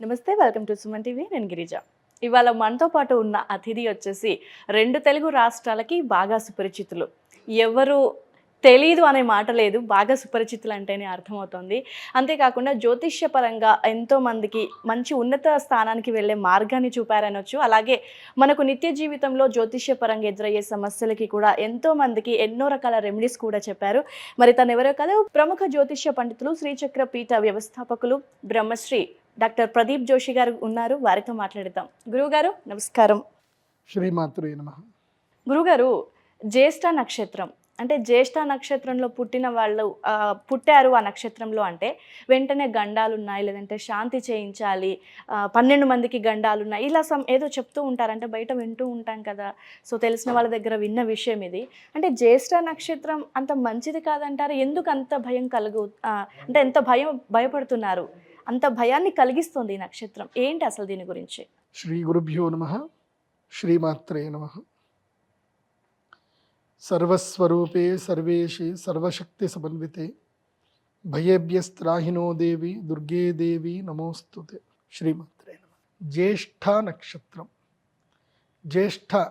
నమస్తే welcome to Suman TV. నేను గిరిజ. ఇవాళ మనతో పాటు ఉన్న అతిథి వచ్చేసి రెండు తెలుగు రాష్ట్రాలకి బాగా సుపరిచితులు. ఎవరు తెలీదు అనే మాట లేదు బాగా సుపరిచితులు అంటేనే అర్థమవుతుంది. అంతేకాకుండా జ్యోతిష్యపరంగా ఎంతోమందికి మంచి ఉన్నత స్థానానికి వెళ్ళే మార్గాన్ని చూపారనొచ్చు. అలాగే మనకు నిత్య జీవితంలో జ్యోతిష్యపరంగా ఎదురయ్యే సమస్యలకి కూడా ఎంతోమందికి ఎన్నో రకాల రెమెడీస్ కూడా చెప్పారు. మరి తను ఎవరో కదా ప్రముఖ జ్యోతిష్య పండితులు శ్రీచక్ర పీఠ వ్యవస్థాపకులు బ్రహ్మశ్రీ డాక్టర్ ప్రదీప్ జోషి గారు ఉన్నారు. వారితో మాట్లాడదాం గురువుగారు నమస్కారం. శ్రీమాత్రే నమ. గురుగారు జ్యేష్ఠ నక్షత్రం. అంటే జ్యేష్ఠ నక్షత్రంలో పుట్టిన వాళ్ళు పుట్టారు ఆ నక్షత్రంలో అంటే వెంటనే గండాలు ఉన్నాయి లేదంటే శాంతి చేయించాలి పన్నెండు మందికి గండాలు ఉన్నాయి ఇలా సమ్ ఏదో చెప్తూ ఉంటారంటే బయట వింటూ ఉంటాం కదా. సో తెలిసిన వాళ్ళ దగ్గర విన్న విషయం ఇది. అంటే జ్యేష్ఠ నక్షత్రం అంత మంచిది కాదంటారు? ఎందుకు అంత భయం కలుగు అంటే ఎంత భయం భయపడుతున్నారు? అంత భయాన్ని కలిగిస్తుంది ఈ నక్షత్రం. ఏంటి అసలు దీని గురించి? శ్రీ గురుభ్యో నమ శ్రీమాత్రే నమ. సర్వస్వరూపే సర్వేషి సర్వశక్తి సమన్వితే. భయేభ్యస్త్రాహినో దేవి దుర్గే దేవి నమోస్తుతే. శ్రీమాత్రే నమ. జ్యేష్ఠ నక్షత్రం. జ్యేష్ఠ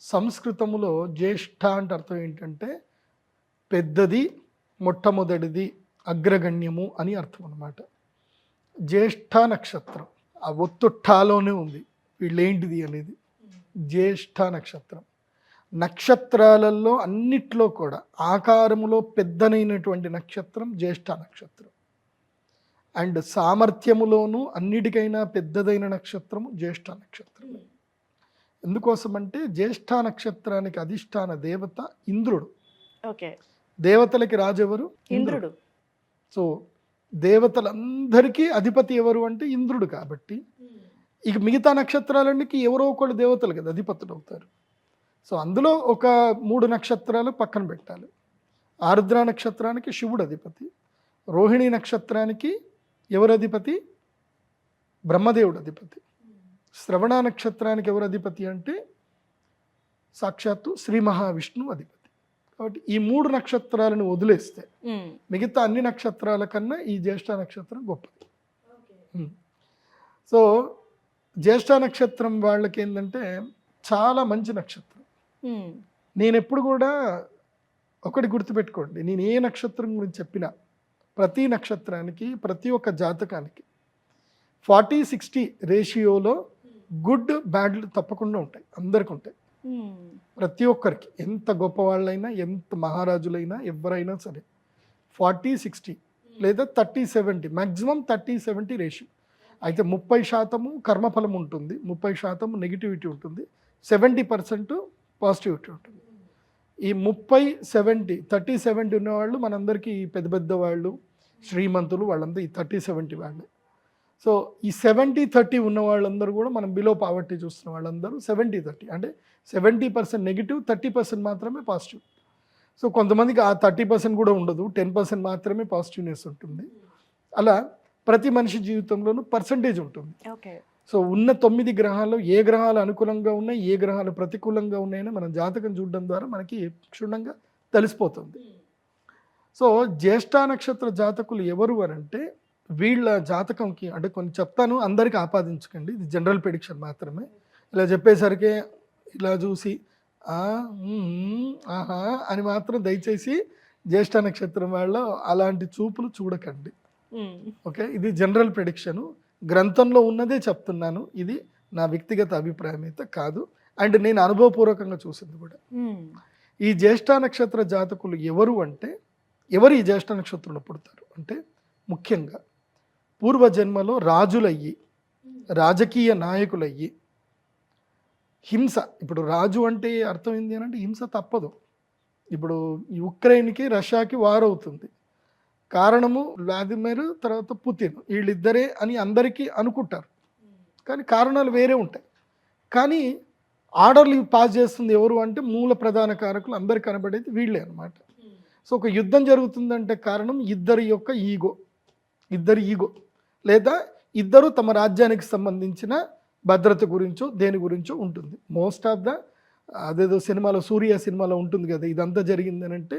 సంస్కృతములో జ్యేష్ఠ అంటే అర్థం ఏంటంటే పెద్దది మొట్టమొదటిది అగ్రగణ్యము అని అర్థం అన్నమాట. జ్యేష్ఠ నక్షత్రం ఆ ఒత్తుట్టాలోనే ఉంది. వీళ్ళేంటిది అనేది? జ్యేష్ఠ నక్షత్రం నక్షత్రాలలో అన్నిట్లో కూడా ఆకారములో పెద్దనైనటువంటి నక్షత్రం జ్యేష్ఠ నక్షత్రం అండ్ సామర్థ్యములోనూ అన్నిటికైనా పెద్దదైన నక్షత్రము జ్యేష్ఠ నక్షత్రం ఎందుకోసమంటే జ్యేష్ఠ నక్షత్రానికి అధిష్టాన దేవత ఇంద్రుడు. ఓకే. దేవతలకి రాజెవరు? ఇంద్రుడు. సో దేవతలందరికీ అధిపతి ఎవరు అంటే ఇంద్రుడు కాబట్టి ఇక మిగతా నక్షత్రాలన్నిటికీ ఎవరో ఒకళ్ళు దేవతలు కదా అధిపతులు అవుతారు. సో అందులో ఒక మూడు నక్షత్రాలు పక్కన పెట్టాలి. ఆరుద్ర నక్షత్రానికి శివుడు అధిపతి రోహిణి నక్షత్రానికి ఎవరు అధిపతి? బ్రహ్మదేవుడు అధిపతి. శ్రవణ నక్షత్రానికి ఎవరు అధిపతి అంటే సాక్షాత్తు శ్రీ మహావిష్ణువు అధిపతి. కాబట్టి ఈ మూడు నక్షత్రాలను వదిలేస్తే. మిగతా అన్ని నక్షత్రాల కన్నా ఈ జ్యేష్ఠ నక్షత్రం గొప్పది. సో జ్యేష్ఠ నక్షత్రం వాళ్ళకి ఏంటంటే చాలా మంచి నక్షత్రం. నేను ఎప్పుడు కూడా ఒకటి గుర్తుపెట్టుకోండి నేను ఏ నక్షత్రం గురించి చెప్పినా ప్రతి నక్షత్రానికి ప్రతి ఒక్క జాతకానికి ఫార్టీ సిక్స్టీ రేషియోలో గుడ్ బ్యాడ్లు తప్పకుండా ఉంటాయి అందరికి ఉంటాయి. ప్రతి ఒక్కరికి ఎంత గొప్పవాళ్ళైనా ఎంత మహారాజులైనా ఎవరైనా సరే ఫార్టీ సిక్స్టీ లేదా thirty seventy maximum thirty seventy ratio. అయితే ముప్పై శాతము కర్మఫలం ఉంటుంది ముప్పై శాతం నెగిటివిటీ ఉంటుంది సెవెంటీ పర్సెంట్ పాజిటివిటీ ఉంటుంది. ఈ ముప్పై సెవెంటీ థర్టీ సెవెంటీ ఉన్నవాళ్ళు మనందరికీ పెద్ద పెద్ద వాళ్ళు శ్రీమంతులు వాళ్ళంతా ఈ థర్టీ సెవెంటీ వాళ్ళే. సో ఈ సెవెంటీ థర్టీ ఉన్న వాళ్ళందరూ కూడా మనం బిలో పావర్టీ చూస్తున్న వాళ్ళందరూ సెవెంటీ థర్టీ. అంటే seventy percent negative thirty percent మాత్రమే పాజిటివ్ సో కొంతమందికి ఆ థర్టీ పర్సెంట్ కూడా ఉండదు టెన్ పర్సెంట్ మాత్రమే పాజిటివ్నెస్ ఉంటుంది. అలా ప్రతి మనిషి జీవితంలోనూ పర్సంటేజ్ ఉంటుంది. ఓకే. సో ఉన్న తొమ్మిది గ్రహాల్లో ఏ గ్రహాలు అనుకూలంగా ఉన్నాయి ఏ గ్రహాలు ప్రతికూలంగా ఉన్నాయని మనం జాతకం చూడడం ద్వారా మనకి క్షుణ్ణంగా తెలిసిపోతుంది. సో జ్యేష్ఠ నక్షత్ర జాతకులు ఎవరు అని అంటే వీళ్ళ జాతకంకి అంటే కొన్ని చెప్తాను అందరికీ ఆపాదించకండి. ఇది జనరల్ ప్రిడిక్షన్ మాత్రమే. ఇలా చెప్పేసరికి ఇలా చూసి "ఆ, మ్మ్, ఆహా అని మాత్రం దయచేసి జ్యేష్ఠ నక్షత్రం వాళ్ళ అలాంటి చూపులు చూడకండి. ఓకే? ఇది జనరల్ ప్రిడిక్షను. గ్రంథంలో ఉన్నదే చెప్తున్నాను. ఇది నా వ్యక్తిగత అభిప్రాయం అయితే కాదు. అండ్ నేను అనుభవపూర్వకంగా చూసింది కూడా. ఈ జ్యేష్ఠ నక్షత్ర జాతకులు ఎవరు అంటే ఎవరు ఈ జ్యేష్ఠ నక్షత్రంలో పుడతారు అంటే ముఖ్యంగా పూర్వజన్మలో రాజులయ్యి రాజకీయ నాయకులయ్యి. హింస ఇప్పుడు రాజు అంటే అర్థం ఏంటి అని అంటే హింస తప్పదు. ఇప్పుడు ఈ ఉక్రెయిన్కి రష్యాకి వార్ అవుతుంది. కారణము వ్లాదిమిర్ తర్వాత పుతిన్. వీళ్ళిద్దరే అని అందరికీ అనుకుంటారు. కానీ కారణాలు వేరే ఉంటాయి. కానీ ఆర్డర్లు పాస్ చేస్తుంది ఎవరు అంటే మూల ప్రధాన కారకులు అందరు కనబడేది వీళ్ళే అనమాట సో ఒక యుద్ధం జరుగుతుందంటే కారణం ఇద్దరి యొక్క ఈగో ఇద్దరి ఈగో. లేదా ఇద్దరు తమ రాజ్యానికి సంబంధించిన భద్రత గురించో దేని గురించో ఉంటుంది. మోస్ట్ ఆఫ్ ద అదేదో సినిమాలో సూర్య సినిమాలో ఉంటుంది కదా ఇదంతా జరిగిందని అంటే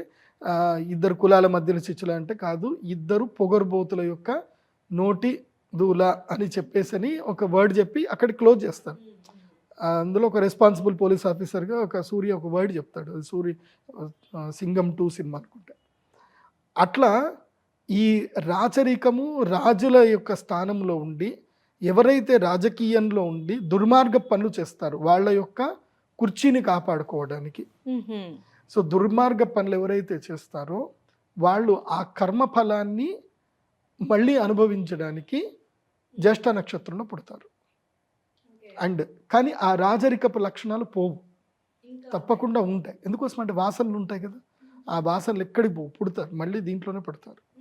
ఇద్దరు కులాల మధ్యన చిచ్చులు అంటే కాదు ఇద్దరు పొగరుబోతుల యొక్క నోటి దూల అని చెప్పేసని ఒక వర్డ్ చెప్పి అక్కడ క్లోజ్ చేస్తారు. అందులో ఒక రెస్పాన్సిబుల్ పోలీస్ ఆఫీసర్గా ఒక సూర్య ఒక వర్డ్ చెప్తాడు. అది సూర్య సింగం టూ సినిమా అనుకుంటా. అట్లా ఈ రాచరికము రాజుల యొక్క స్థానంలో ఉండి ఎవరైతే రాజకీయంలో ఉండి దుర్మార్గ పనులు చేస్తారు వాళ్ళ యొక్క కుర్చీని కాపాడుకోవడానికి. సో దుర్మార్గ పనులు ఎవరైతే చేస్తారో వాళ్ళు ఆ కర్మ ఫలాన్ని మళ్ళీ అనుభవించడానికి జ్యేష్ఠ నక్షత్రంలో పుడతారు. అండ్ కానీ ఆ రాజరికపు లక్షణాలు పోవు. తప్పకుండా ఉంటాయి. ఎందుకోసం అంటే వాసనలు ఉంటాయి కదా. ఆ వాసనలు ఎక్కడికి పోవు. పుడతారు. మళ్ళీ దీంట్లోనే పుడతారు.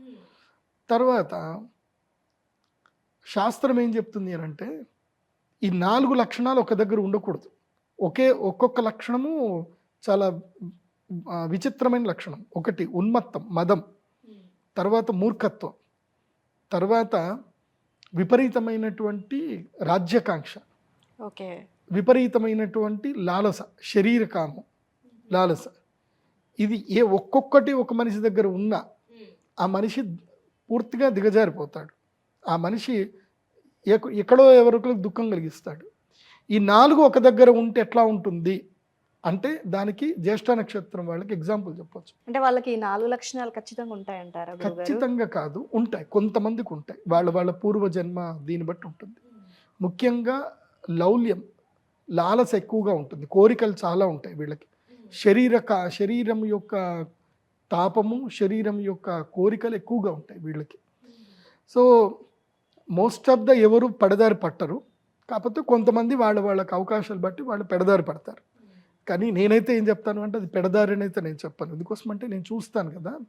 తర్వాత శాస్త్రం ఏం చెప్తుంది అని అంటే ఈ నాలుగు లక్షణాలు ఒక దగ్గర ఉండకూడదు. ఒకే ఒక్కొక్క లక్షణము చాలా విచిత్రమైన లక్షణం. ఒకటి ఉన్మత్తం మదం. తర్వాత మూర్ఖత్వం. తర్వాత విపరీతమైనటువంటి రాజ్యకాంక్ష. ఓకే. విపరీతమైనటువంటి లాలస శరీర కామం లాలస. ఇది ఏ ఒక్కొక్కటి ఒక మనిషి దగ్గర ఉన్నా ఆ మనిషి పూర్తిగా దిగజారిపోతాడు. ఆ మనిషి ఎక- ఎక్కడో ఎవరికో దుఃఖం కలిగిస్తాడు. ఈ నాలుగు ఒక దగ్గర ఉంటే ఎట్లా ఉంటుంది? అంటే దానికి జ్యేష్ఠ నక్షత్రం వాళ్ళకి ఎగ్జాంపుల్ చెప్పొచ్చు. అంటే వాళ్ళకి ఈ నాలుగు లక్షణాలు ఖచ్చితంగా ఉంటాయంటారా ఖచ్చితంగా కాదు ఉంటాయి. కొంతమందికి ఉంటాయి. వాళ్ళ వాళ్ళ పూర్వజన్మ దీన్ని బట్టి ఉంటుంది. ముఖ్యంగా లౌల్యం లాలస ఎక్కువగా ఉంటుంది. కోరికలు చాలా ఉంటాయి వీళ్ళకి. శరీర శరీరం యొక్క తాపము శరీరం యొక్క కోరికలు ఎక్కువగా ఉంటాయి వీళ్ళకి. సో మోస్ట్ ఆఫ్ ద ఎవరు పడదారి పట్టరు. కాకపోతే కొంతమంది వాళ్ళ వాళ్ళకి అవకాశాలు బట్టి వాళ్ళు పెడదారి పడతారు. కానీ నేనైతే ఏం చెప్తాను అంటే అది పెడదారి అయితే నేను చెప్పాను. ఎందుకోసం అంటే నేను చూస్తాను కదా.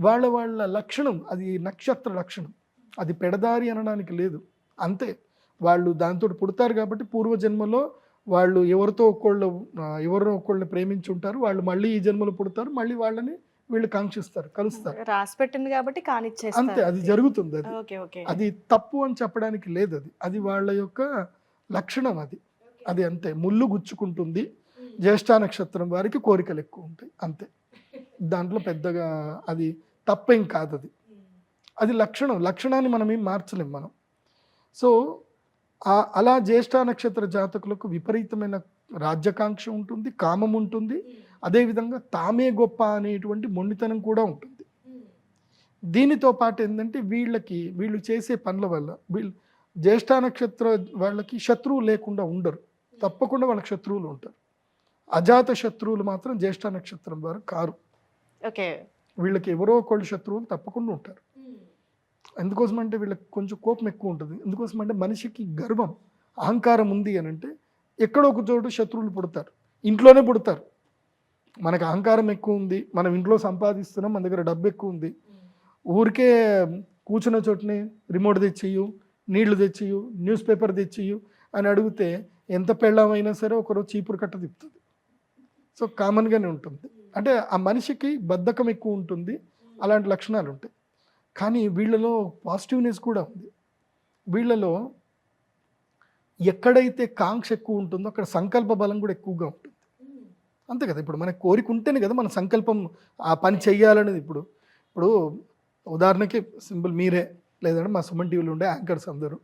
వాళ్ళ వాళ్ళ లక్షణం అది నక్షత్ర లక్షణం. అది పెడదారి అనడానికి లేదు. అంతే. వాళ్ళు దాంతో పుడతారు కాబట్టి పూర్వజన్మలో వాళ్ళు ఎవరితో ఒకళ్ళు ఆ, ఎవరినో ఒకళ్ళని ప్రేమించి ఉంటారు వాళ్ళు మళ్ళీ ఈ జన్మలో పుడతారు. మళ్ళీ వాళ్ళని వీళ్ళు కాంక్షిస్తారు కలుస్తారు. రాసి పెట్టింది కాబట్టి అంతే అది జరుగుతుంది అది. అది తప్పు అని చెప్పడానికి లేదు అది. అది వాళ్ళ యొక్క లక్షణం అది. అది అంతే. ముళ్ళు గుచ్చుకుంటుంది. జ్యేష్ఠ నక్షత్రం వారికి కోరికలు ఎక్కువ ఉంటాయి. అంతే. దాంట్లో పెద్దగా అది తప్పేం కాదు అది. అది లక్షణం. లక్షణాన్ని మనం ఏం మార్చలేం మనం. సో అలా జ్యేష్ఠ నక్షత్ర జాతకులకు విపరీతమైన రాజ్యకాంక్ష ఉంటుంది కామం ఉంటుంది. అదేవిధంగా తామే గొప్ప అనేటువంటి మొండితనం కూడా ఉంటుంది. దీనితో పాటు ఏంటంటే వీళ్ళకి వీళ్ళు చేసే పనుల వల్ల వీళ్ళు జ్యేష్ఠ నక్షత్ర వాళ్ళకి శత్రువు లేకుండా ఉండరు. తప్పకుండా వాళ్ళకి శత్రువులు ఉంటారు. అజాత శత్రువులు మాత్రం జ్యేష్ఠ నక్షత్రం వారు కారు. ఓకే. వీళ్ళకి ఎవరో ఒకళ్ళు శత్రువులు తప్పకుండా ఉంటారు. ఎందుకోసం అంటే వీళ్ళకి కొంచెం కోపం ఎక్కువ ఉంటుంది. ఎందుకోసం అంటే మనిషికి గర్వం అహంకారం ఉంది అని అంటే ఎక్కడో ఒక చోటు శత్రువులు పుడతారు. ఇంట్లోనే పుడతారు. మనకు అహంకారం ఎక్కువ ఉంది మనం ఇంట్లో సంపాదిస్తున్నాం మన దగ్గర డబ్బు ఎక్కువ ఉంది. ఊరికే కూర్చున్న చోటనే రిమోట్ తెచ్చియు నీళ్ళు తెచ్చియు న్యూస్ పేపర్ తెచ్చియు అని అడిగితే ఎంత పెళ్ళమైనా సరే ఒకరోజు చీపురు కట్ట తిప్పుతుంది. సో కామన్గానే ఉంటుంది. అంటే ఆ మనిషికి బద్ధకం ఎక్కువ ఉంటుంది అలాంటి లక్షణాలు ఉంటాయి. కానీ వీళ్ళలో పాజిటివ్నెస్ కూడా ఉంది. వీళ్ళలో ఎక్కడైతే కాంక్ష ఎక్కువ ఉంటుందో అక్కడ సంకల్ప బలం కూడా ఎక్కువగా ఉంటుంది. అంతే కదా. ఇప్పుడు మనకు కోరిక ఉంటేనే కదా మన సంకల్పం ఆ పని చెయ్యాలనేది. ఇప్పుడు ఇప్పుడు ఉదాహరణకి సింపుల్ మీరే లేదంటే మా సుమన్ టీవీలో ఉండే యాంకర్స్ అందరూ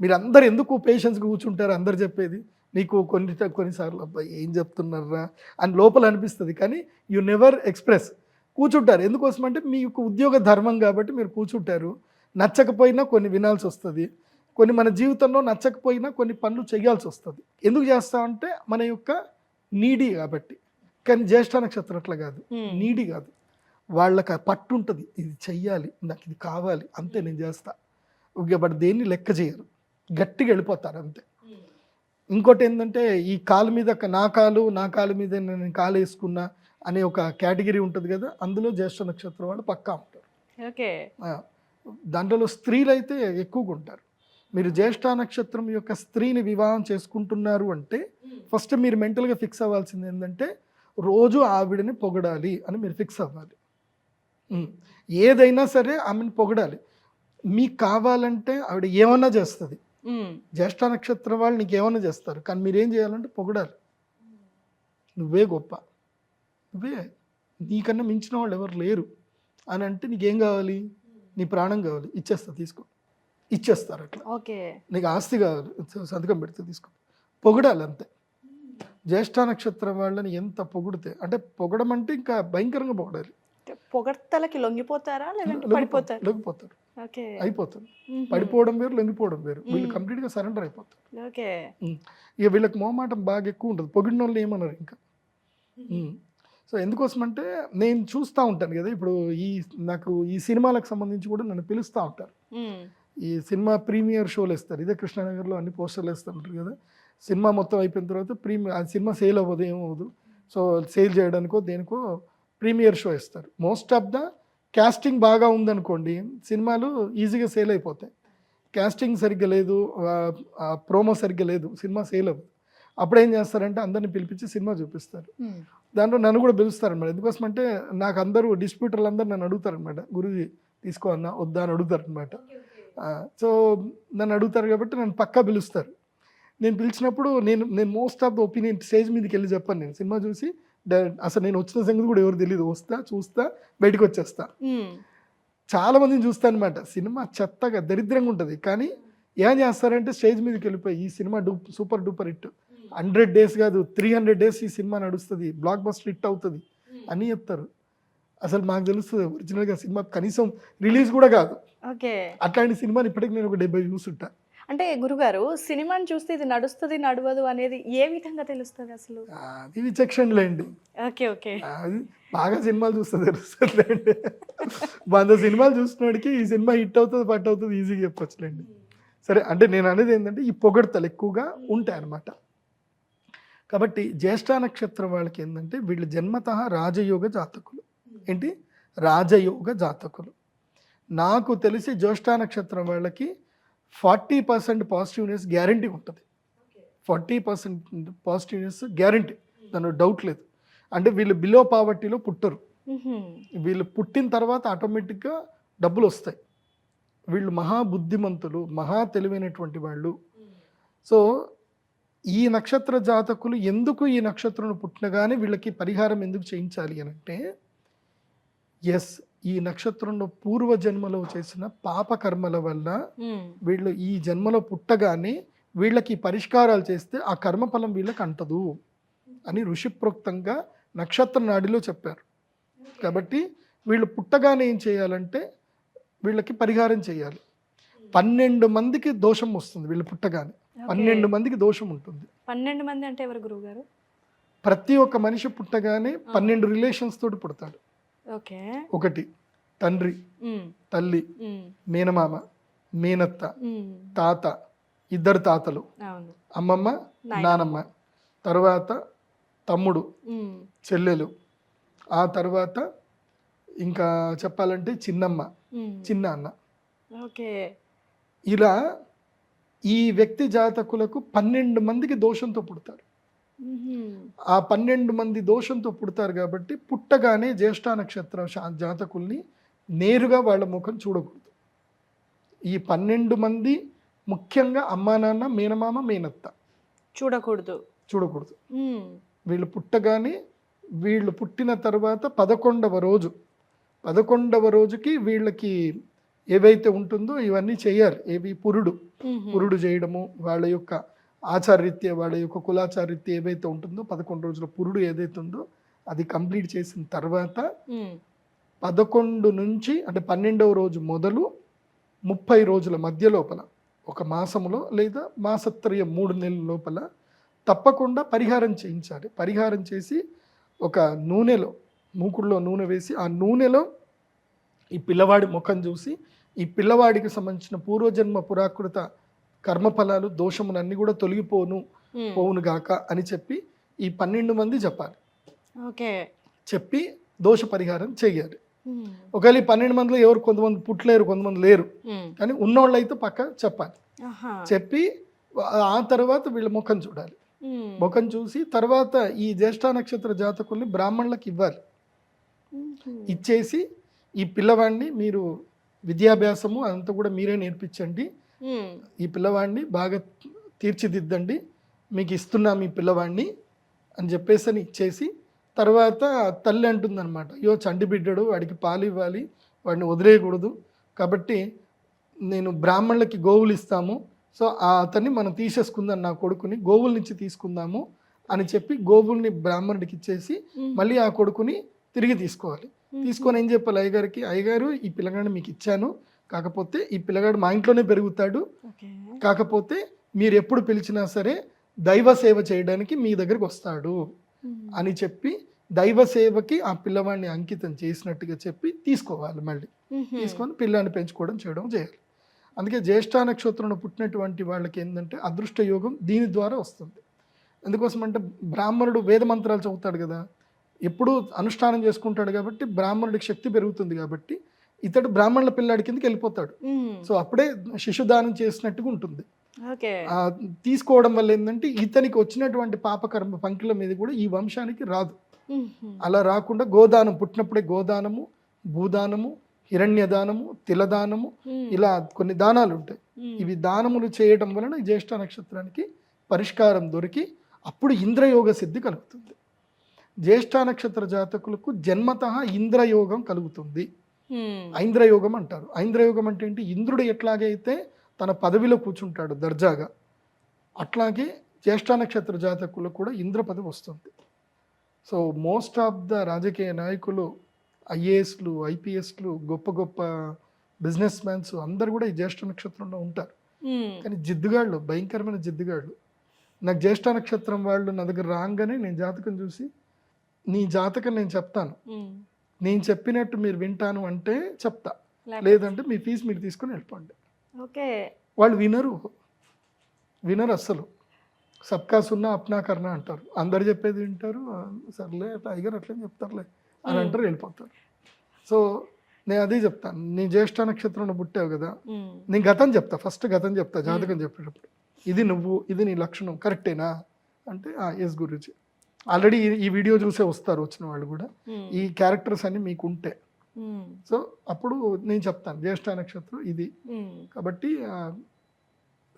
మీరు అందరు ఎందుకు పేషెన్స్గా కూర్చుంటారు అందరు చెప్పేది? నీకు కొన్ని కొన్నిసార్లు అబ్బాయి ఏం చెప్తున్నారా అని లోపల అనిపిస్తుంది. కానీ యు నెవర్ ఎక్స్ప్రెస్. కూర్చుంటారు. ఎందుకోసం అంటే మీకు ఉద్యోగ ధర్మం కాబట్టి మీరు కూర్చుంటారు. నచ్చకపోయినా కొన్ని వినాల్సి వస్తుంది. కొన్ని మన జీవితంలో నచ్చకపోయినా కొన్ని పనులు చేయాల్సి వస్తుంది. ఎందుకు చేస్తామంటే మన యొక్క నీడీ కాబట్టి. కానీ జ్యేష్ఠ నక్షత్రం అట్లా కాదు. నీడి కాదు. వాళ్ళకి పట్టు ఉంటుంది. ఇది చెయ్యాలి నాకు ఇది కావాలి అంతే నేను చేస్తా. ఓకే బట్ దేన్ని లెక్క చేయరు. గట్టిగా వెళ్ళిపోతారు అంతే. ఇంకోటి ఏంటంటే ఈ కాలు మీద నా కాలు నా కాలు మీద నేను కాలు వేసుకున్నా అనే ఒక కేటగిరీ ఉంటుంది కదా అందులో జ్యేష్ఠ నక్షత్రం వాళ్ళు పక్కా ఉంటారు. ఓకే. దాంట్లో స్త్రీలు అయితే ఎక్కువగా ఉంటారు. మీరు జ్యేష్ఠ నక్షత్రం యొక్క స్త్రీని వివాహం చేసుకుంటున్నారు అంటే ఫస్ట్ మీరు మెంటల్గా ఫిక్స్ అవ్వాల్సింది ఏంటంటే రోజు ఆవిడని పొగడాలి అని మీరు ఫిక్స్ అవ్వాలి. ఏదైనా సరే ఆమెను పొగడాలి. మీకు కావాలంటే ఆవిడ ఏమన్నా చేస్తుంది. జ్యేష్ఠ నక్షత్రం వాళ్ళు నీకు ఏమన్నా చేస్తారు. కానీ మీరేం చేయాలంటే పొగడాలి. నువ్వే గొప్ప. నువ్వే నీకన్నా మించిన వాళ్ళు ఎవరు లేరు. అని అంటే నీకేం కావాలి? నీ ప్రాణం కావాలి. ఇచ్చేస్తా తీసుకో. ఇచ్చేస్తారు అట్లా. ఓకే. నీకు ఆస్తి కావాలి సంతకం పెడితే తీసుకో. పొగడాలి అంతే. జ్యేష్ఠ నక్షత్రం వాళ్ళని ఎంత పొగిడితే అంటే పొగడం అంటే ఇంకా భయంకరంగా పొగడాలి. పొగడ్తలకి లొంగిపోతారా పడిపోతారు? లొంగిపోతారు. అయిపోతారు. పడిపోవడం వేరు లొంగిపోవడం వేరు. వీళ్ళు. కంప్లీట్గా సరెండర్ అయిపోతారు. ఓకే. ఇక వీళ్ళకి మోమాటం బాగా ఎక్కువ ఉంటుంది పొగిడిన వాళ్ళు ఏమన్నారు ఇంకా. సో ఎందుకోసం అంటే నేను చూస్తూ ఉంటాను కదా ఇప్పుడు ఈ నాకు ఈ సినిమాలకు సంబంధించి కూడా నన్ను పిలుస్తూ ఉంటారు. ఈ సినిమా ప్రీమియర్ షోలు వేస్తారు ఇదే కృష్ణానగర్లో అన్ని పోస్టర్లు వేస్తూ ఉంటారు కదా. సినిమా మొత్తం అయిపోయిన తర్వాత ప్రీమియర్ ఆ సినిమా సేల్ అవ్వదు ఏమవ్వదు సో సేల్ చేయడానికో దేనికో ప్రీమియర్ షో ఇస్తారు మోస్ట్ ఆఫ్ ద క్యాస్టింగ్ బాగా ఉందనుకోండి సినిమాలు ఈజీగా సేల్ అయిపోతాయి. క్యాస్టింగ్ సరిగ్గా లేదు ప్రోమో సరిగ్గా లేదు సినిమా సేల్ అవ్వదు. అప్పుడు ఏం చేస్తారంటే అందరిని పిలిపించి సినిమా చూపిస్తారు. దాంట్లో నన్ను కూడా పిలుస్తారనమాట ఎందుకోసం అంటే నాకు అందరూ డిస్ట్రిబ్యూటర్లు అందరూ నన్ను అడుగుతారనమాట గురుజీ తీసుకో అన్న వద్దా అని అడుగుతారనమాట సో నన్ను అడుగుతారు కాబట్టి నన్ను పక్కా పిలుస్తారు. నేను పిలిచినప్పుడు నేను నేను most of the opinion stage మీదకి వెళ్ళి చెప్పాను నేను. సినిమా చూసి డై- అసలు నేను వచ్చిన సంగతి కూడా ఎవరు తెలియదు వస్తా చూస్తా బయటకు వచ్చేస్తా. చాలా మందిని చూస్తా అనమాట సినిమా చెత్తగా దరిద్రంగా ఉంటుంది. కానీ ఏం చేస్తారంటే స్టేజ్ మీదకి వెళ్ళిపోయి ఈ సినిమా do super duper hit. Hundred days కాదు త్రీ హండ్రెడ్ డేస్ ఈ సినిమా నడుస్తుంది. బ్లాక్ బస్టర్ హిట్ అవుతుంది. అని చెప్తారు. అసలు మాకు తెలుస్తుంది ఒరిజినల్గా సినిమా కనీసం రిలీజ్ కూడా కాదు. ఓకే. అట్లాంటి సినిమాని ఇప్పటికి నేను ఒక డెబ్బై చూసుంటా అంటే గురుగారు సినిమాని చూస్తే ఇది నడుస్తుంది నడవదు అనేది ఏ విధంగా తెలుస్తుంది అసలు? అది విచక్షణలేండి ఓకే ఓకే. అది బాగా సినిమాలు చూస్తే తెలుస్తుందిలేండి వంద సినిమాలు చూసినోడికి ఈ సినిమా హిట్ అవుతుంది పట్ అవుతుంది ఈజీగా చెప్పొచ్చులేండి. సరే అంటే నేను అనేది ఏంటంటే ఈ పొగడ్తలు ఎక్కువగా ఉంటాయి అన్నమాట కాబట్టి జ్యేష్ఠ నక్షత్రం వాళ్ళకి ఏంటంటే వీళ్ళు జన్మత రాజయోగ జాతకులు. ఏంటి? రాజయోగ జాతకులు. నాకు తెలిసి జ్యేష్ఠ నక్షత్రం వాళ్ళకి ఫార్టీ పర్సెంట్ పాజిటివ్నెస్ గ్యారంటీ ఉంటుంది. Forty percent positiveness guarantee. దానిలో డౌట్ లేదు. అంటే వీళ్ళు బిలో పావర్టీలో పుట్టరు. వీళ్ళు పుట్టిన తర్వాత ఆటోమేటిక్గా డబ్బులు వస్తాయి. వీళ్ళు మహా బుద్ధిమంతులు మహా తెలివైనటువంటి వాళ్ళు. సో ఈ నక్షత్ర జాతకులు ఎందుకు ఈ నక్షత్రం పుట్టినగానే వీళ్ళకి పరిహారం ఎందుకు చేయించాలి అని అంటే ఎస్ ఈ నక్షత్రంలో పూర్వ జన్మలో చేసిన పాప కర్మల వల్ల. వీళ్ళు ఈ జన్మలో పుట్టగానే వీళ్ళకి పరిష్కారాలు చేస్తే ఆ కర్మఫలం వీళ్ళకి అంటదు అని ఋషిప్రోక్తంగా నక్షత్ర నాడిలో చెప్పారు. కాబట్టి వీళ్ళు పుట్టగానే ఏం చేయాలంటే వీళ్ళకి పరిహారం చేయాలి. పన్నెండు మందికి దోషం వస్తుంది వీళ్ళు పుట్టగానే. పన్నెండు మందికి దోషం ఉంటుంది. పన్నెండు మంది అంటే ఎవరు గురువు గారు ప్రతి ఒక్క మనిషి పుట్టగానే పన్నెండు రిలేషన్స్ తోటి పుడతాడు. ఒకటి తండ్రి. తల్లి మ్మ్. మేనమామ మేనత్త. తాత ఇద్దరు తాతలు అమ్మమ్మ. నానమ్మ తర్వాత తమ్ముడు మ్మ్. చెల్లెలు ఆ తర్వాత ఇంకా చెప్పాలంటే చిన్నమ్మ మ్మ్. చిన్న అన్న ఓకే ఇలా ఈ వ్యక్తి జాతకులకు పన్నెండు మందికి దోషంతో పుడతారు. ఆ పన్నెండు మంది దోషంతో పుడతారు కాబట్టి పుట్టగానే జ్యేష్ఠ నక్షత్ర జాతకుల్ని నేరుగా వాళ్ళ ముఖం చూడకూడదు ఈ పన్నెండు మంది ముఖ్యంగా అమ్మా నాన్న మేనమామ మేనత్త చూడకూడదు చూడకూడదు. వీళ్ళు పుట్టగానే వీళ్ళు పుట్టిన తర్వాత పదకొండవ రోజు పదకొండవ రోజుకి వీళ్ళకి ఏవైతే ఉంటుందో ఇవన్నీ చేయాలి ఏవి పురుడు. పురుడు చేయడము వాళ్ళ యొక్క ఆచారరీత్యా వాళ్ళ యొక్క కులాచారరీత్యా ఏవైతే ఉంటుందో పదకొండు రోజుల పురుడు ఏదైతే ఉందో అది కంప్లీట్ చేసిన తర్వాత. పదకొండు నుంచి అంటే పన్నెండవ రోజు మొదలు ముప్పై రోజుల మధ్య లోపల ఒక మాసములో లేదా మాసత్రయ మూడు నెలల లోపల తప్పకుండా పరిహారం చేయించాలి పరిహారం చేసి ఒక నూనెలో మూకుడులో నూనె వేసి ఆ నూనెలో ఈ పిల్లవాడి ముఖం చూసి ఈ పిల్లవాడికి సంబంధించిన పూర్వజన్మ పురాకృత కర్మఫలాలు దోషములన్నీ కూడా తొలగిపోను. పోవును గాక అని చెప్పి ఈ పన్నెండు మంది చెప్పాలి ఓకే చెప్పి దోష పరిహారం చేయాలి. ఒకవేళ ఈ పన్నెండు మందిలో ఎవరు కొంతమంది పుట్టలేరు కొంతమంది లేరు. కానీ ఉన్నోళ్ళు అయితే పక్క చెప్పాలి. చెప్పి ఆ తర్వాత వీళ్ళ ముఖం చూడాలి. ముఖం చూసి తర్వాత ఈ జ్యేష్ఠ నక్షత్ర జాతకుల్ని బ్రాహ్మణులకు ఇవ్వాలి. ఇచ్చేసి ఈ పిల్లవాడిని మీరు విద్యాభ్యాసము అదంతా కూడా మీరే నేర్పించండి. ఈ పిల్లవాడిని బాగా తీర్చిదిద్దండి. మీకు ఇస్తున్నా మీ పిల్లవాడిని అని చెప్పేసి అని ఇచ్చేసి తర్వాత తల్లి అంటుందన్నమాట అయ్యో చంటి బిడ్డడు వాడికి పాలు ఇవ్వాలి వాడిని వదిలేయకూడదు. కాబట్టి నేను బ్రాహ్మణులకి గోవులు ఇస్తాము. సో ఆ అతన్ని మనం తీసేసుకుందాం నా కొడుకుని గోవుల నుంచి తీసుకుందాము అని చెప్పి గోవుల్ని బ్రాహ్మణుడికి ఇచ్చేసి. మళ్ళీ ఆ కొడుకుని తిరిగి తీసుకోవాలి. తీసుకొని ఏం చెప్పాలి అయ్యగారికి అయ్యగారు ఈ పిల్లగాడిని మీకు ఇచ్చాను. కాకపోతే ఈ పిల్లగాడు మా ఇంట్లోనే పెరుగుతాడు. కాకపోతే మీరు ఎప్పుడు పిలిచినా సరే దైవ సేవ చేయడానికి మీ దగ్గరికి వస్తాడు. అని చెప్పి దైవ సేవకి ఆ పిల్లవాడిని అంకితం చేసినట్టుగా చెప్పి తీసుకోవాలి మళ్ళీ. తీసుకొని పిల్లాన్ని పెంచుకోవడం చేయడం చేయాలి. అందుకే జ్యేష్ఠ నక్షత్రంలో పుట్టినటువంటి వాళ్ళకి ఏంటంటే అదృష్ట యోగం దీని ద్వారా వస్తుంది. ఎందుకోసం అంటే బ్రాహ్మణుడు వేద మంత్రాలు చదువుతాడు కదా. ఎప్పుడు అనుష్ఠానం చేసుకుంటాడు కాబట్టి బ్రాహ్మణుడికి శక్తి పెరుగుతుంది కాబట్టి ఇతడు బ్రాహ్మణుల పిల్లాడి కిందకి వెళ్ళిపోతాడు. సో అప్పుడే శిశుదానం చేసినట్టుగా ఉంటుంది తీసుకోవడం వల్ల ఏంటంటే ఇతనికి వచ్చినటువంటి పాపకర్మ పంకిల మీద కూడా ఈ వంశానికి రాదు. అలా రాకుండా గోదానం పుట్టినప్పుడే గోదానము భూదానము హిరణ్యదానము తిలదానము మ్మ్. ఇలా కొన్ని దానాలు ఉంటాయి. ఇవి దానములు చేయడం వలన జ్యేష్ఠ నక్షత్రానికి పరిష్కారం దొరికి అప్పుడు ఇంద్రయోగ సిద్ధి కలుగుతుంది జ్యేష్ఠ నక్షత్ర జాతకులకు జన్మత ఇంద్రయోగం కలుగుతుంది. ఐంద్రయోగం అంటారు. ఐంద్రయోగం అంటే ఏంటి? ఇంద్రుడు ఎట్లాగైతే తన పదవిలో కూర్చుంటాడు దర్జాగా అట్లాగే జ్యేష్ఠ నక్షత్ర జాతకులకు కూడా ఇంద్ర పదవి వస్తుంది. సో మోస్ట్ ఆఫ్ ద రాజకీయ నాయకులు ఐఏఎస్లు ఐపీఎస్లు గొప్ప గొప్ప బిజినెస్ మ్యాన్స్ అందరు కూడా ఈ జ్యేష్ఠ నక్షత్రంలో ఉంటారు. కానీ జిద్దుగాళ్ళు భయంకరమైన జిద్దుగాళ్ళు. నాకు జ్యేష్ఠ నక్షత్రం వాళ్ళు నా దగ్గర రాగానే నేను జాతకం చూసి నీ జాతకం నేను చెప్తాను. నేను చెప్పినట్టు మీరు వింటాను అంటే చెప్తా. లేదంటే మీ ఫీజు మీరు తీసుకొని వెళ్ళిపోండి. ఓకే. వాళ్ళు వినరు. వినరు అస్సలు. సబ్కా సున్నా అప్నా కర్నా అంటారు. అందరు చెప్పేది వింటారు. సర్లే టైగర్ అట్లే చెప్తారులే అని. అంటారు వెళ్ళిపోతారు. సో నేను అదే చెప్తాను. నీ జ్యేష్ఠ నక్షత్రంలో పుట్టావు కదా. నేను గతం చెప్తా. ఫస్ట్ గతం చెప్తా జాతకం చెప్పేటప్పుడు. ఇది నువ్వు ఇది నీ లక్షణం. కరెక్టేనా? అంటే ఎస్ గురుజీ. ఆల్రెడీ ఈ వీడియో చూసే వస్తారు వచ్చిన వాళ్ళు కూడా. ఈ క్యారెక్టర్స్ అన్ని మీకు ఉంటే. సో అప్పుడు నేను చెప్తాను జ్యేష్ఠ నక్షత్రం ఇది. కాబట్టి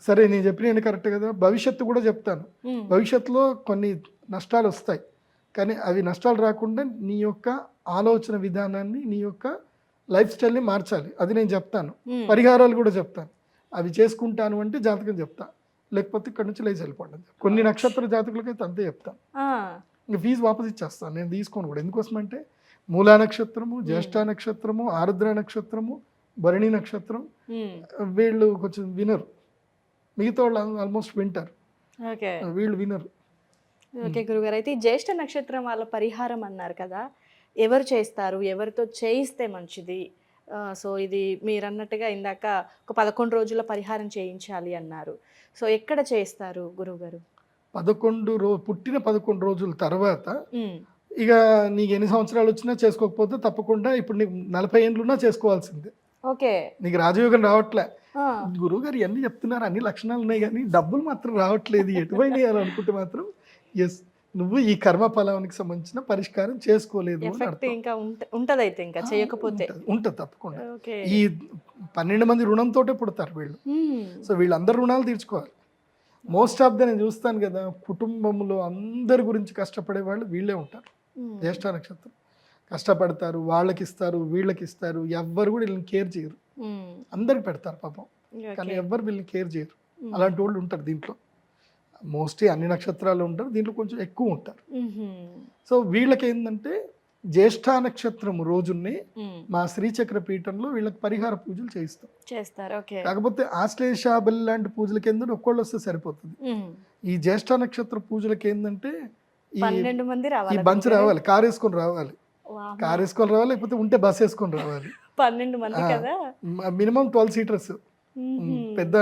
సరే నేను చెప్పిన కరెక్ట్ కదా భవిష్యత్తు కూడా చెప్తాను. భవిష్యత్తులో కొన్ని నష్టాలు వస్తాయి కానీ అవి నష్టాలు రాకుండా నీ యొక్క ఆలోచన విధానాన్ని నీ యొక్క లైఫ్ స్టైల్ని మార్చాలి అది నేను చెప్తాను. పరిహారాలు కూడా చెప్తాను అవి చేసుకుంటాను అంటే జాతకం చెప్తా లేకపోతే ఇక్కడ నుంచి లేచి వెళ్ళిపోండి. కొన్ని నక్షత్ర జాతకులకైతే అంతే చెప్తాను. ఇంకా ఫీజు వాపస్ ఇచ్చేస్తాను. నేను తీసుకోను కూడా. ఎందుకోసం అంటే మూలా నక్షత్రము జ్యేష్ఠ నక్షత్రము ఆరుద్ర నక్షత్రము భరణి నక్షత్రం. వీళ్ళు కొంచెం వినరు. మిగతా వాళ్ళు ఆల్మోస్ట్ వింటారు. ఓకే. వీళ్ళు వినరు. ఓకే గురుగారు. అయితే జ్యేష్ఠ నక్షత్రం వాళ్ళ పరిహారం అన్నారు కదా. ఎవరు చేస్తారు? ఎవరితో చేయిస్తే మంచిది? సో ఇది మీరు అన్నట్టుగా ఇందాక ఒక పదకొండు రోజుల పరిహారం చేయించాలి అన్నారు. సో ఎక్కడ చేస్తారు గురువుగారు? పదకొండు రో పుట్టిన పదకొండు రోజుల తర్వాత ఇక నీకు ఎన్ని సంవత్సరాలు వచ్చినా చేసుకోకపోతే తప్పకుండా ఇప్పుడు నీకు నలభై ఏళ్ళున్నా చేసుకోవాల్సిందే. ఓకే. నీకు రాజయోగం రావట్లే. గురువు గారు ఇవన్నీ చెప్తున్నారు అన్ని లక్షణాలు ఉన్నాయి కానీ డబ్బులు మాత్రం రావట్లేదు. ఎటువైనా అని అనుకుంటే మాత్రం ఎస్ నువ్వు ఈ కర్మ ఫలానికి సంబంధించిన పరిష్కారం చేసుకోలేదు ఎఫెక్ట్ అర్థం. ఇంకా చేయకపోతే. ఉంటది, ఉంటది తప్పకుండా. ఈ పన్నెండు మంది రుణంతోటే పుడతారు వీళ్ళు. సో వీళ్ళందరూ రుణాలు తీర్చుకోవాలి. మోస్ట్ ఆఫ్ ద నేను చూస్తాను కదా కుటుంబంలో అందరి గురించి కష్టపడే వాళ్ళు వీళ్ళే ఉంటారు. జ్యేష్ఠ నక్షత్రం. కష్టపడతారు వాళ్ళకి ఇస్తారు వీళ్ళకి ఇస్తారు ఎవ్వరు కూడా వీళ్ళని కేర్ చేయరు. అందరికి పెడతారు పాపం. కానీ. ఎవ్వరు వీళ్ళని కేర్ చేయరు. అలాంటి వాళ్ళు ఉంటారు దీంట్లో. మోస్ట్లీ అన్ని నక్షత్రాలు ఉంటారు దీంట్లో కొంచెం ఎక్కువ ఉంటారు. సో వీళ్ళకి ఏంటంటే జ్యేష్ఠ నక్షత్రం రోజుని మా శ్రీచక్ర పీఠంలో వీళ్ళకి పరిహార పూజలు చేయిస్తాం. చేస్తారు కాకపోతే ఆశ్లేషాబలి లాంటి పూజలకి ఏంటంటే ఒక్కళ్ళు వస్తే సరిపోతుంది. ఈ జ్యేష్ఠ నక్షత్ర పూజలకి ఏంటంటే ఈ బంచ్ రావాలి కార్ వేసుకొని రావాలి. కార్ వేసుకొని రావాలి లేకపోతే ఉంటే బస్ వేసుకొని రావాలి. పన్నెండు మంది. కదా? Minimum twelve seaters. పెద్ద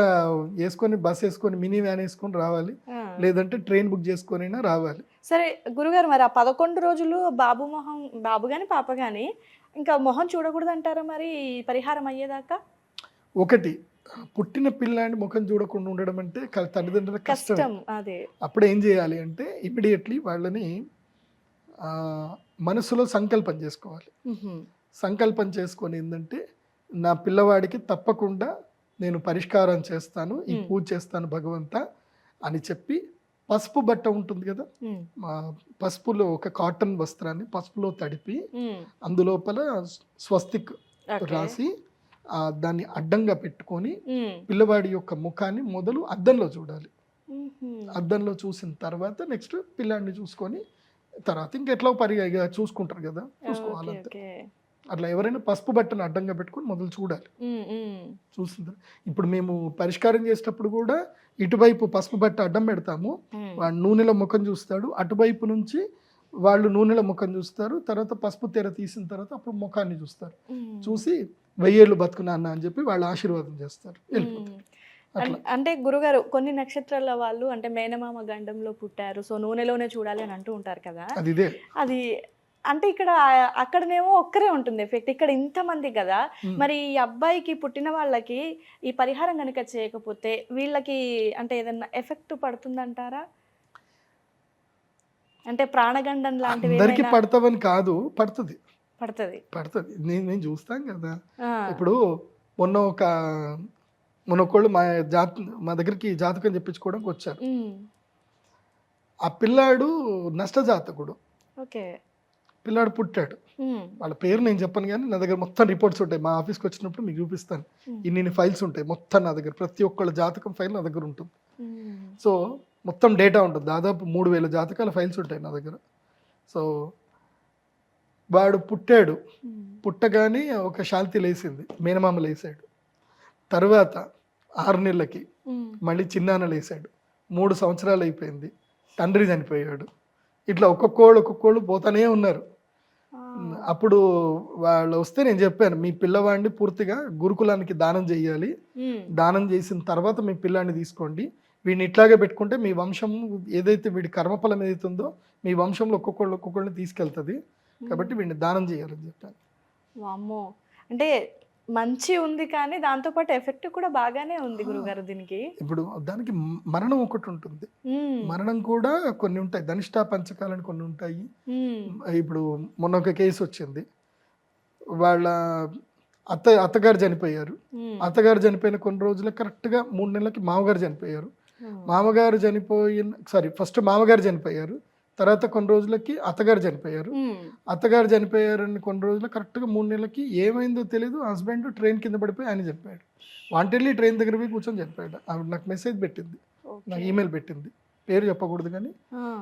వేసుకొని బస్ వేసుకొని మినీ వ్యాన్ వేసుకొని రావాలి. లేదంటే ట్రైన్ బుక్ చేసుకొని రావాలి. సరే గురుగారు మరి ఆ పదకొండు రోజులు బాబు మొహం బాబు గాని పాప గాని ఇంకా మొహం చూడకూడదు అంటారా మరి? పరిహారం అయ్యేదాకా? ఒకటి పుట్టిన పిల్లాడి ముఖం చూడకుండా ఉండడం అంటే తల్లిదండ్రుల కష్టం. అదే. అప్పుడు ఏం చేయాలి అంటే ఇమీడియట్లీ వాళ్ళని మనసులో సంకల్పం చేసుకోవాలి. సంకల్పం చేసుకొని ఏంటంటే నా పిల్లవాడికి తప్పకుండా నేను పరిష్కారం చేస్తాను ఈ. పూజ చేస్తాను భగవంత అని చెప్పి పసుపు బట్ట ఉంటుంది కదా? మా పసుపులో ఒక కాటన్ వస్త్రాన్ని పసుపులో తడిపి అందులోపల స్వస్తిక్. రాసి దాన్ని అడ్డంగా పెట్టుకొని పిల్లవాడి యొక్క ముఖాన్ని మొదలు అద్దంలో చూడాలి. అద్దంలో చూసిన తర్వాత నెక్స్ట్ పిల్లాడిని చూసుకొని తర్వాత ఇంకెట్లా పరి ఇక చూసుకుంటారు కదా? చూసుకోవాలంతే ఓకే. అట్లా ఎవరైనా పసుపు బట్టను అడ్డంగా పెట్టుకొని మొదలు చూడాలి. తర్వాత ఇప్పుడు మేము పరిష్కారం చేసేటప్పుడు కూడా ఇటువైపు పసుపు బట్ట అడ్డం పెడతాము. వాడు నూనెలో ముఖం చూస్తాడు. అటువైపు నుంచి వాళ్ళు నూనెలో ముఖం చూస్తారు. తర్వాత పసుపు తెర తీసిన తర్వాత అప్పుడు ముఖాన్ని చూస్తారు. చూసి వెయ్యేళ్ళు బతుకున్నా అన్న అని చెప్పి వాళ్ళు ఆశీర్వాదం చేస్తారు. వెళ్ళిపోతారు. అంటే గురుగారు కొన్ని నక్షత్రాల వాళ్ళు అంటే మేనమామ గండంలో పుట్టారు. సో నూనెలోనే చూడాలి అని అంటూ ఉంటారు కదా. అది అది అంటే ఇక్కడ అక్కడనేమో ఒక్కరే ఉంటుంది. ఎఫెక్ట్ ఇక్కడ ఇంతమంది కదా. మరి ఈ అబ్బాయికి పుట్టిన వాళ్ళకి ఈ పరిహారం కనుక చేయకపోతే వీళ్ళకి అంటే ఏదన్నా ఎఫెక్ట్ పడుతుందంటారా? అంటే ప్రాణగండం లాంటివి అందరికి పడతావని కాదు పడుతుంది. పడుతుంది. పడుతుంది. నేను నేను చూస్తాం కదా. ఇప్పుడు మొన్న ఒక మొన్న ఒకళ్ళు మా జాత మా దగ్గరికి జాతకం చెప్పించుకోవడానికి వచ్చారు. ఆ పిల్లాడు నష్టజాతకుడు. ఓకే. పిల్లాడు పుట్టాడు. వాళ్ళ పేరు నేను చెప్పను కానీ నా దగ్గర మొత్తం రిపోర్ట్స్ ఉంటాయి. మా ఆఫీస్కి వచ్చినప్పుడు మీకు చూపిస్తాను. ఇన్ని ఫైల్స్ ఉంటాయి మొత్తం నా దగ్గర. ప్రతి ఒక్కళ్ళ జాతకం ఫైల్ నా దగ్గర ఉంటుంది. సో మొత్తం డేటా ఉంటుంది. దాదాపు మూడు వేల జాతకాల ఫైల్స్ ఉంటాయి నా దగ్గర. సో వాడు పుట్టాడు. పుట్టగానే ఒక శాంతి లేసింది మేనమామ లేసాడు తర్వాత ఆరు నెలలకి మళ్ళీ చిన్నాన్న లేసాడు మూడు సంవత్సరాలు అయిపోయింది. తండ్రి చనిపోయాడు. ఇట్లా ఒక్కొక్కళ్ళు ఒక్కొక్కళ్ళు పోతానే ఉన్నారు. అప్పుడు వాళ్ళు వస్తే నేను చెప్పాను మీ పిల్లవాడిని పూర్తిగా గురుకులానికి దానం చేయాలి. దానం చేసిన తర్వాత మీ పిల్లాన్ని తీసుకోండి. వీడిని ఇట్లాగే పెట్టుకుంటే మీ వంశం ఏదైతే వీడి కర్మఫలం ఏదైతుందో మీ వంశంలో ఒక్కొక్కళ్ళు ఒక్కొక్కళ్ళని తీసుకెళ్తుంది. కాబట్టి వీడిని దానం చేయాలని చెప్పాను. అంటే మంచి ఉంది కానీ దాంతో పాటు ఎఫెక్ట్ కూడా బాగానే ఉంది గురుగారు దీనికి. ఇప్పుడు దానికి మరణం ఒకటి ఉంటుంది. మరణం కూడా కొన్ని ఉంటాయి. ధనిష్టా పంచకాలని కొన్ని ఉంటాయి. ఇప్పుడు మొన్న ఒక కేసు వచ్చింది. వాళ్ళ అత్త అత్తగారు చనిపోయారు. అత్తగారు చనిపోయిన కొన్ని రోజులు కరెక్ట్గా మూడు నెలలకి మామగారు చనిపోయారు. మామగారు చనిపోయిన సారీ ఫస్ట్ మామగారు చనిపోయారు. తర్వాత కొన్ని రోజులకి అత్తగారు చనిపోయారు. అత్తగారు చనిపోయారని కొన్ని రోజులు కరెక్ట్గా మూడు నెలలకి ఏమైందో తెలియదు హస్బెండ్ ట్రైన్ కింద పడిపోయి ఆయన చనిపోయాడు. వాంటెళ్ళి ట్రైన్ దగ్గర పోయి కూర్చొని చనిపోయాడు. ఆవిడ నాకు మెసేజ్ పెట్టింది. నాకు ఈమెయిల్ పెట్టింది. పేరు చెప్పకూడదు కానీ.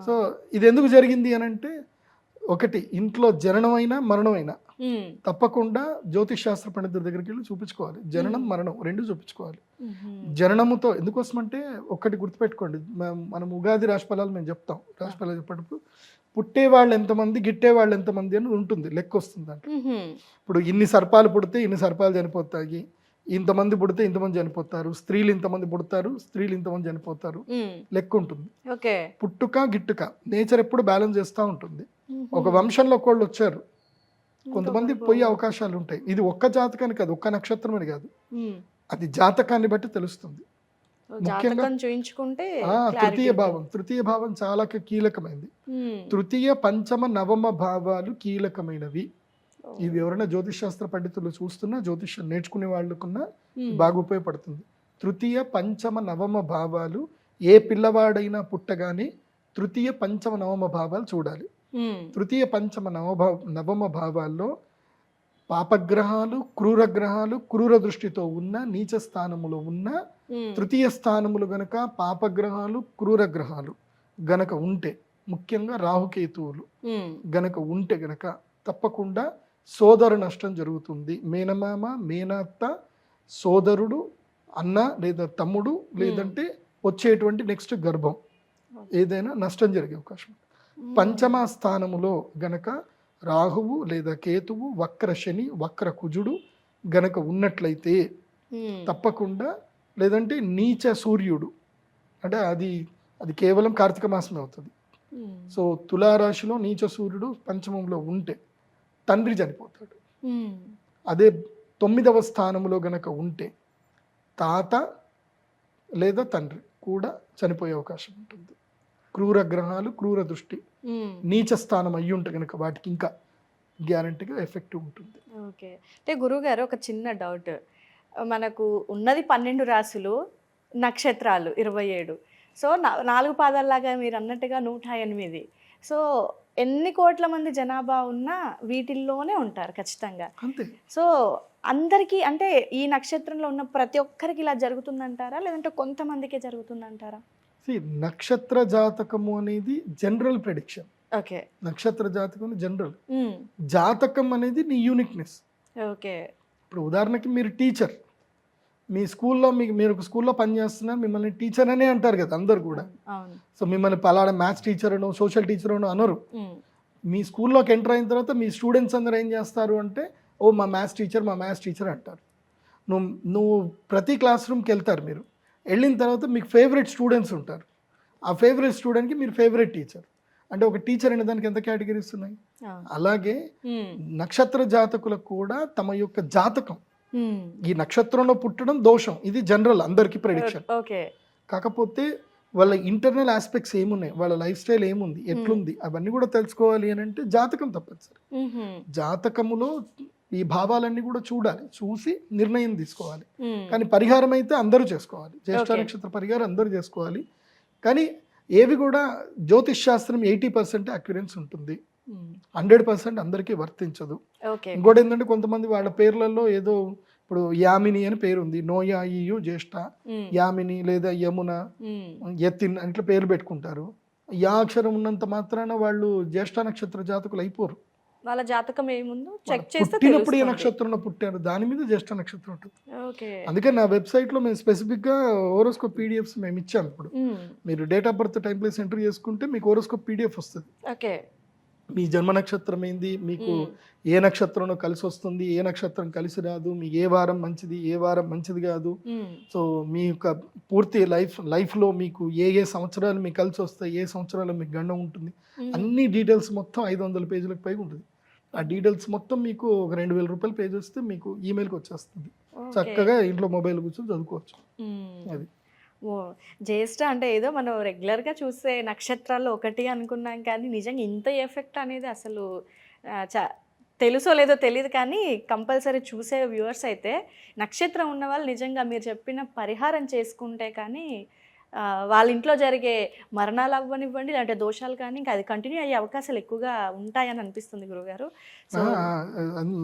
సో ఇది ఎందుకు జరిగింది అని అంటే ఒకటి ఇంట్లో జననమైనా మరణమైనా తప్పకుండా జ్యోతిష్ శాస్త్ర పండితుల దగ్గరికి వెళ్ళి చూపించుకోవాలి. జననం మరణం రెండు చూపించుకోవాలి. జననముతో ఎందుకోసం అంటే ఒక్కటి గుర్తుపెట్టుకోండి మనం ఉగాది రాశిఫలాలు మేము చెప్తాం. రాశిఫలాలు చెప్పేటప్పుడు పుట్టే వాళ్ళు ఎంతమంది గిట్టే వాళ్ళు ఎంతమంది అని ఉంటుంది. లెక్క వస్తుంది అంటే ఇప్పుడు ఇన్ని సర్పాలు పుడితే ఇన్ని సర్పాలు చనిపోతాయి. ఇంతమంది పుడితే ఇంతమంది చనిపోతారు స్త్రీలు ఇంతమంది పుడతారు స్త్రీలు ఇంతమంది చనిపోతారు. లెక్క ఉంటుంది పుట్టుక గిట్టుక నేచర్ ఎప్పుడు బ్యాలెన్స్ చేస్తూ ఉంటుంది. ఒక వంశంలో ఒకళ్ళు వచ్చారు. కొంతమంది పోయే అవకాశాలు ఉంటాయి. ఇది ఒక్క జాతకాన్ని కాదు ఒక్క నక్షత్రం అని కాదు. అది జాతకాన్ని బట్టి తెలుస్తుంది. ముఖ్యంగా- చూయించుకుంటే తృతీయ. భావం. తృతీయ భావం చాలా క- కీలకమైనది ఉమ్, తృతీయ పంచమ నవమ భావాలు కీలకమైనవి. ఇవి ఎవరైనా జ్యోతిష్ శాస్త్ర పండితులు చూస్తున్నా జ్యోతిష్యం నేర్చుకునే వాళ్ళకున్నా బాగా ఉపయోగపడుతుంది. తృతీయ పంచమ నవమ భావాలు ఏ పిల్లవాడైనా పుట్టగానే తృతీయ పంచమ నవమ భావాలు చూడాలి. తృతీయ పంచమ నవభావ నవమ భావాల్లో పాపగ్రహాలు క్రూరగ్రహాలు క్రూర దృష్టితో ఉన్న నీచ స్థానములో ఉన్న తృతీయ స్థానములు గనక పాపగ్రహాలు క్రూరగ్రహాలు గనక ఉంటే ముఖ్యంగా రాహుకేతువులు గనక ఉంటే గనక తప్పకుండా సోదర నష్టం జరుగుతుంది. మేనమామ మేనత్త సోదరుడు అన్న లేదా తమ్ముడు లేదంటే వచ్చేటువంటి నెక్స్ట్ గర్భం. ఏదైనా నష్టం జరిగే అవకాశం. పంచమ స్థానములో గనక రాహువు లేదా కేతువు వక్ర శని వక్ర కుజుడు గనక ఉన్నట్లయితే తప్పకుండా లేదంటే నీచ సూర్యుడు. అంటే అది అది కేవలం కార్తీక మాసమే అవుతుంది. సో తులారాశిలో నీచ సూర్యుడు పంచమంలో ఉంటే తండ్రి చనిపోతాడు. అదే తొమ్మిదవ స్థానంలో గనక ఉంటే తాత లేదా తండ్రి కూడా చనిపోయే అవకాశం ఉంటుంది. క్రూర గ్రహాలు క్రూర దృష్టి. నీచ స్థానం అయ్యి ఉంటే కనుక వాటికి ఇంకా గ్యారంటీగా ఎఫెక్టివ్ ఉంటుంది. ఓకే. అంటే గురువుగారు ఒక చిన్న డౌట్. మనకు ఉన్నది పన్నెండు రాసులు నక్షత్రాలు ఇరవై ఏడు. సో నాలుగు పాదాల్లాగా మీరు అన్నట్టుగా నూట ఎనిమిది. సో ఎన్ని కోట్ల మంది జనాభా ఉన్నా వీటిల్లోనే ఉంటారు ఖచ్చితంగా. సో అందరికీ అంటే ఈ నక్షత్రంలో ఉన్న ప్రతి ఒక్కరికి ఇలా జరుగుతుందంటారా? లేదంటే కొంతమందికే జరుగుతుందంటారా? నక్షత్ర జాతకము అనేది జనరల్ ప్రెడిక్షన్. ఓకే. నక్షత్ర జాతకం జనరల్. జాతకం అనేది నీ యూనిక్నెస్. ఓకే. ఇప్పుడు ఉదాహరణకి మీరు టీచర్. మీ స్కూల్లో మీకు మీరు ఒక స్కూల్లో పనిచేస్తున్నారు మిమ్మల్ని టీచర్ అనే అంటారు కదా అందరు కూడా. సో మిమ్మల్ని పలానా మ్యాథ్స్ టీచర్ అనో సోషల్ టీచర్ అనో అనరు. మీ స్కూల్లోకి ఎంటర్ అయిన తర్వాత మీ స్టూడెంట్స్ అందరూ ఏం చేస్తారు అంటే ఓ మా మ్యాథ్స్ టీచర్ మా మ్యాథ్స్ టీచర్ అంటారు. నువ్వు నువ్వు ప్రతి క్లాస్ రూమ్కి వెళ్తారు మీరు. వెళ్ళిన తర్వాత మీకు ఫేవరెట్ స్టూడెంట్స్ ఉంటారు. ఆ ఫేవరెట్ స్టూడెంట్కి మీరు ఫేవరెట్ టీచర్ అంటే ఒక టీచర్ అనే దానికి ఎంత కేటగిరీస్ ఉన్నాయి. అలాగే నక్షత్ర జాతకులకు కూడా తమ యొక్క జాతకం. ఈ నక్షత్రంలో పుట్టడం దోషం. ఇది జనరల్ అందరికీ ప్రెడిక్షన్ ఓకే కాకపోతే వాళ్ళ ఇంటర్నల్ ఆస్పెక్ట్స్ ఏమున్నాయి? వాళ్ళ లైఫ్ స్టైల్ ఏముంది ఎట్లుంది? అవన్నీ కూడా తెలుసుకోవాలి అని అంటే జాతకం తప్పనిసరి. ఉహుం, జాతకములో ఈ భావాలన్నీ కూడా చూడాలి. చూసి నిర్ణయం తీసుకోవాలి. ఉమ్, కానీ పరిహారం అయితే అందరూ చేసుకోవాలి. జ్యేష్ఠ. నక్షత్ర పరిహారం అందరూ చేసుకోవాలి. కానీ ఏవి కూడా జ్యోతిష్ శాస్త్రం ఎయిటీ పర్సెంట్ అక్యురెన్స్ ఉంటుంది. హండ్రెడ్ పర్సెంట్ అందరికీ వర్తించదు. ఇంకోటి ఏంటంటే కొంతమంది వాళ్ళ పేర్లలో ఏదో ఇప్పుడు యామిని అని పేరు ఉంది. నోయా ఇయు జ్యేష్ఠ. యామిని లేదా యమున యతిన్ ఇట్లా పేరు పెట్టుకుంటారు. యా అక్షరం ఉన్నంత మాత్రాన వాళ్ళు జ్యేష్ఠ నక్షత్ర జాతకులు అయిపోరు. వాళ్ళ జాతకం ఏముందో చెక్ చేస్తే పుట్టినప్పుడు ఏ. నక్షత్రంలో పుట్టారు? దాని మీద జ్యేష్ఠ నక్షత్రం ఉంటుంది. అందుకే నా వెబ్సైట్లో మేము స్పెసిఫిక్గా ఓరోస్కోప్ పీడిఎఫ్స్ మేము ఇచ్చాం ఇప్పుడు. మీరు date of birth time place enter చేసుకుంటే మీకు ఓరోస్కోప్ పీడిఎఫ్ వస్తుంది. ఓకే. మీ జన్మ నక్షత్రం ఏంది మీకు ఏ నక్షత్రంలో కలిసి వస్తుంది? ఏ నక్షత్రం కలిసి రాదు? మీ ఏ వారం మంచిది? ఏ వారం మంచిది కాదు? సో మీ యొక్క పూర్తి లైఫ్ లైఫ్లో మీకు ఏ ఏ సంవత్సరాలు మీకు కలిసి వస్తాయి? ఏ సంవత్సరాలు మీకు గండం ఉంటుంది? అన్ని డీటెయిల్స్ మొత్తం ఐదు వందల పేజీలకు పైగా ఉంటుంది. ఆ డీటెయిల్స్ మొత్తం మీకు ఒక రెండు వేల రూపాయలు పే చేస్తే మీకు ఈమెయిల్కి వచ్చేస్తుంది. చక్కగా ఇంట్లో మొబైల్ కూర్చొని చదువుకోవచ్చు. అది. ఓ జ్యేష్ఠ అంటే ఏదో మనం రెగ్యులర్గా చూసే నక్షత్రాల్లో ఒకటి అనుకున్నాం కానీ నిజంగా ఇంత ఎఫెక్ట్ అనేది అసలు చ తెలుసో లేదో తెలియదు కానీ కంపల్సరీ చూసే వ్యూవర్స్ అయితే నక్షత్రం ఉన్న వాళ్ళు నిజంగా మీరు చెప్పిన పరిహారం చేసుకుంటే కానీ వాళ్ళ ఇంట్లో జరిగే మరణాలు అవ్వనివ్వండి లేదంటే దోషాలు కానీ ఇంకా అది కంటిన్యూ అయ్యే అవకాశాలు ఎక్కువగా ఉంటాయని అనిపిస్తుంది గురుగారు. సో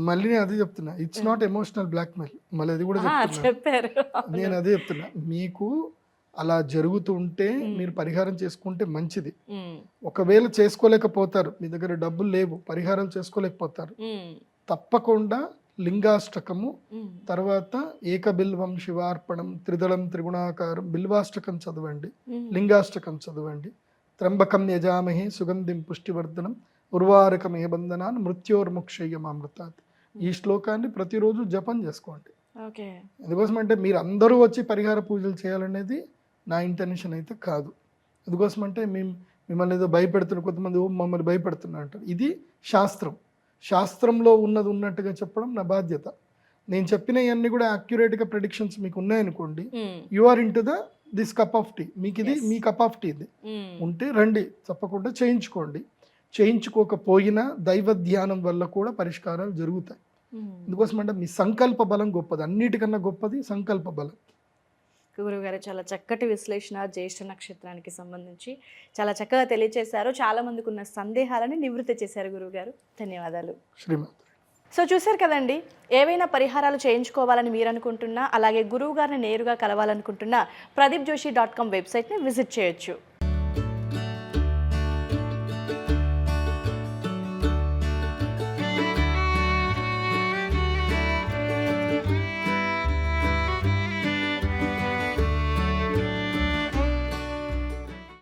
మళ్ళీ నేను అదే చెప్తున్నా. ఇట్స్ నాట్ ఎమోషనల్ బ్లాక్మెయిల్ మళ్ళీ అది కూడా చెప్పారు. నేను అదే చెప్తున్నా. మీకు అలా జరుగుతుంటే. మీరు పరిహారం చేసుకుంటే మంచిది. ఒకవేళ చేసుకోలేకపోతారు మీ దగ్గర డబ్బులు లేవు పరిహారం చేసుకోలేకపోతారు. తప్పకుండా లింగాష్టకము తర్వాత ఏకబిల్వం శివార్పణం త్రిదళం త్రిగుణాకారం బిల్వాష్టకం చదవండి. లింగాష్టకం చదవండి. త్రంబకం యజామహే సుగంధిం పుష్టివర్ధనం ఉర్వారకం ఏ బంధనాన్ మృత్యోర్ముక్షయ్యమామృతాత్. ఈ శ్లోకాన్ని ప్రతిరోజు జపం చేసుకోండి. ఎందుకోసం అంటే మీరు అందరూ వచ్చి పరిహార పూజలు చేయాలనేది నా ఇంటెన్షన్ అయితే కాదు. ఎందుకోసం అంటే మేము మిమ్మల్ని ఏదో భయపెడుతున్న కొంతమంది "ఓ, మమ్మల్ని భయపెడుతున్నా అంటారు. ఇది శాస్త్రం. శాస్త్రంలో ఉన్నది ఉన్నట్టుగా చెప్పడం నా బాధ్యత. నేను చెప్పినవన్నీ కూడా యాక్యురేట్గా ప్రెడిక్షన్స్ మీకు ఉన్నాయనుకోండి you are in to the this cup of tea మీకు ఇది. మీ కప్ ఆఫ్ టీ ఇది. ఉంటే రండి తప్పకుండా చేయించుకోండి. చేయించుకోకపోయినా దైవ ధ్యానం వల్ల కూడా పరిష్కారాలు జరుగుతాయి. ఉమ్. ఎందుకోసం అంటే మీ సంకల్ప బలం గొప్పది. అన్నిటికన్నా గొప్పది సంకల్ప బలం. గురువుగారు చాలా చక్కటి విశ్లేషణ జ్యేష్ఠ నక్షత్రానికి సంబంధించి చాలా చక్కగా తెలియజేశారు చాలా మందికి ఉన్న సందేహాలని నివృత్తి చేశారు గురువుగారు ధన్యవాదాలు. సో చూశారు కదండి ఏవైనా పరిహారాలు చేయించుకోవాలని మీరు అనుకుంటున్నా అలాగే గురువు గారిని నేరుగా కలవాలనుకుంటున్నా ప్రదీప్ జోషి డాట్ కామ్ వెబ్సైట్ని విజిట్ చేయొచ్చు.